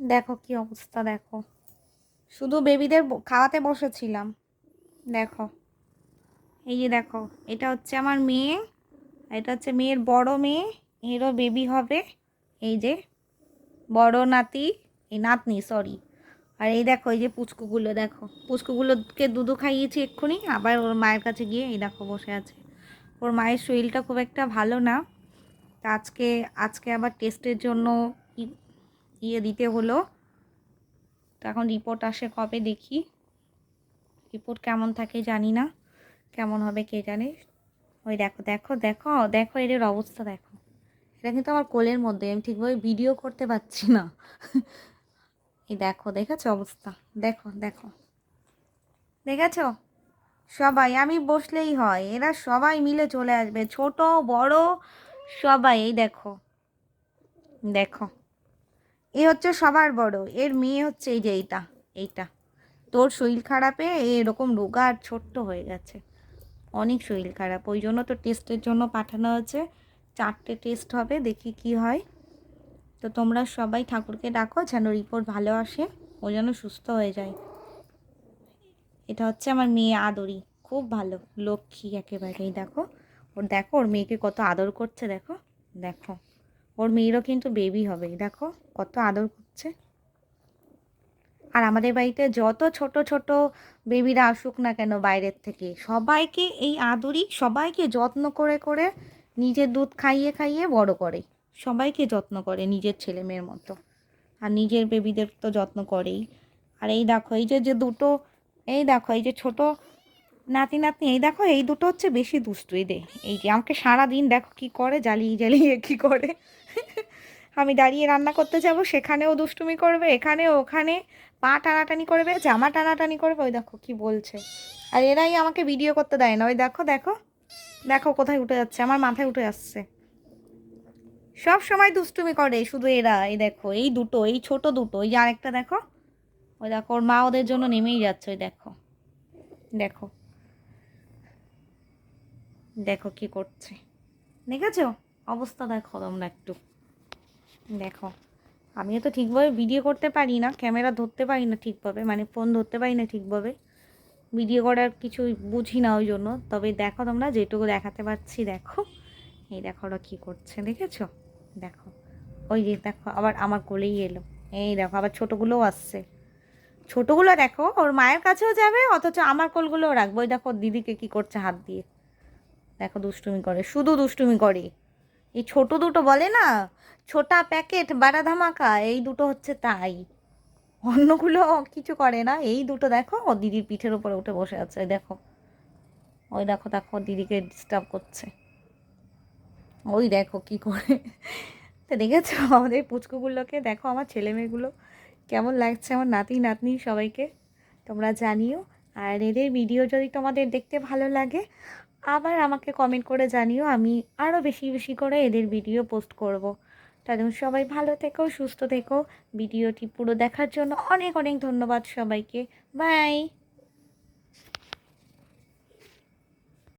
দেখো কি অবস্থা, দেখো। শুধু বেবিদের খাওয়াতে বসেছিলাম। দেখো, এই যে দেখো, এটা হচ্ছে আমার মেয়ে এটা হচ্ছে মেয়ের বড় মেয়ে, এরও বেবি হবে। এই যে বড় নাতি, এই নাতনি সরি আর এই দেখো, এই যে পুচকুগুলো, দেখো। পুচকুগুলোকে দুধু খাইয়েছি এক্ষুনি, আবার ওর মায়ের কাছে গিয়ে এই দেখো বসে আছে। ওর মায়ের শরীরটা খুব একটা ভালো না। আজকে আজকে আবার টেস্টের জন্য ইয়ে দিতে হলো। তো এখন রিপোর্ট আসে কবে দেখি। রিপোর্ট কেমন থাকে জানি না। কেমন হবে কে জানে। ওই দেখো দেখো দেখো দেখো এদের অবস্থা দেখো। এটা কিন্তু আমার কোলের মধ্যে, আমি ঠিকভাবে ভিডিও করতে পারছি না। এই দেখো, দেখেছ অবস্থা? দেখো দেখো। দেখেছ? সবাই, আমি বসলেই হয়। এরা সবাই মিলে চলে আসবে। ছোট, বড়, সবাই, এই দেখো। দেখো। এ হচ্ছে সবার বড়, এর মেয়ে হচ্ছে এই যে এইটা এইটা। তোর শরীর খারাপে, এরকম রোগা আর ছোট্ট হয়ে গেছে। অনেক শরীর খারাপ, ওই জন্য তো টেস্টের জন্য পাঠানো হয়েছে। চারটে টেস্ট হবে, দেখি কি হয়। তো তোমরা সবাই ঠাকুরকে ডাকো, যেন রিপোর্ট ভালো আসে, ও যেন সুস্থ হয়ে যায়। এটা হচ্ছে আমার মেয়ে আদরি, খুব ভালো, লক্ষ্মী একেবারেই, দেখো। ওর দেখো, ওর মেয়েকে কত আদর করছে, দেখো দেখো। ওর মেয়েরও কিন্তু বেবি হবে। দেখো কত আদর করছে। আর আমাদের বাড়িতে যত ছোট ছোট বেবিরা আসুক না কেন বাইরের থেকে, সবাইকে এই আদরই, সবাইকে যত্ন করে করে নিজের দুধ খাইয়ে খাইয়ে বড় করে। সবাইকে যত্ন করে নিজের ছেলে মেয়ের মতো। আর নিজের বেবিদের তো যত্ন করেই। আর এই দেখো, এই যে যে দুটো, এই দেখো, এই যে ছোট নাতি, নাতনি, এই দেখো, এই দুটো হচ্ছে বেশি দুষ্টু, এই এই যে, আমাকে সারাদিন দেখো কি করে, জ্বালিয়ে জ্বালিয়ে কি করে। আমি দাঁড়িয়ে রান্না করতে যাব, সেখানেও দুষ্টুমি করবে, এখানে, ওখানে, পা টানাটানি করবে, জামা টানাটানি করবে, ওই দেখো কি বলছে। আর এরাই আমাকে ভিডিও করতে দেয় না, ওই দেখো দেখো দেখো কোথায় উঠে যাচ্ছে, আমার মাথায় উঠে যাচ্ছে সব সময় দুষ্টুমি করে, শুধু এরা, এই দেখো, এই দুটো, এই ছোট দুটো যে আরেকটা দেখো, ওই দেখো, ওর মা ওদের জন্য নেমেই যাচ্ছে, ওই দেখো দেখো। দেখো কি করছে। দেখেছ? অবস্থা দেখো তোমরা একটু। দেখো, আমিও তো ঠিকভাবে ভিডিও করতে পারি না ক্যামেরা ধরতে পারি না ঠিকভাবে মানে ফোন ধরতে পারি না ঠিকভাবে। ভিডিও করার কিছু বুঝি না ওই জন্য, তবে দেখো তোমরা, যেটুকু দেখাতে পারছি দেখো। এই দেখো ওরা কী করছে, দেখেছ? দেখো, ওই যে দেখো, আবার আমার কোলেই এলো। এই দেখো, আবার ছোটোগুলোও আসছে। ছোটোগুলো দেখো, ওর মায়ের কাছেও যাবে, অথচ আমার কোলগুলোও রাখব। ওই দেখো দিদিকে কী করছে হাত দিয়ে। দেখো দুষ্টুমি করে, শুধু দুষ্টুমি করে। এই ছোট দুটো বলে না, ছোটা প্যাকেট বাড়া ধামাকা, এই দুটো হচ্ছে তাই। অন্যগুলো কিছু করে না, এই দুটো দেখো ও দিদির পিঠের উপরে উঠে বসে আছে দেখো। ওই দেখো দেখো, দিদিকে ডিস্টার্ব করছে। ওই দেখো কি করে। তো দেখেছ আমাদের পুচকুগুলোকে? দেখো আমার ছেলে মেয়েগুলো। কেমন লাগছে আমার নাতি, নাতনি সবাইকে? তোমরা জানিও। আর এদের ভিডিও যদি তোমাদের দেখতে ভালো লাগে আবার আমাকে কমেন্ট করে জানিও, আমি আরও বেশি বেশি করে এদের ভিডিও পোস্ট করব। তাদের সবাই ভালো থেকো, সুস্থ থেকো। ভিডিওটি পুরো দেখার জন্য অনেক অনেক ধন্যবাদ সবাইকে। বাই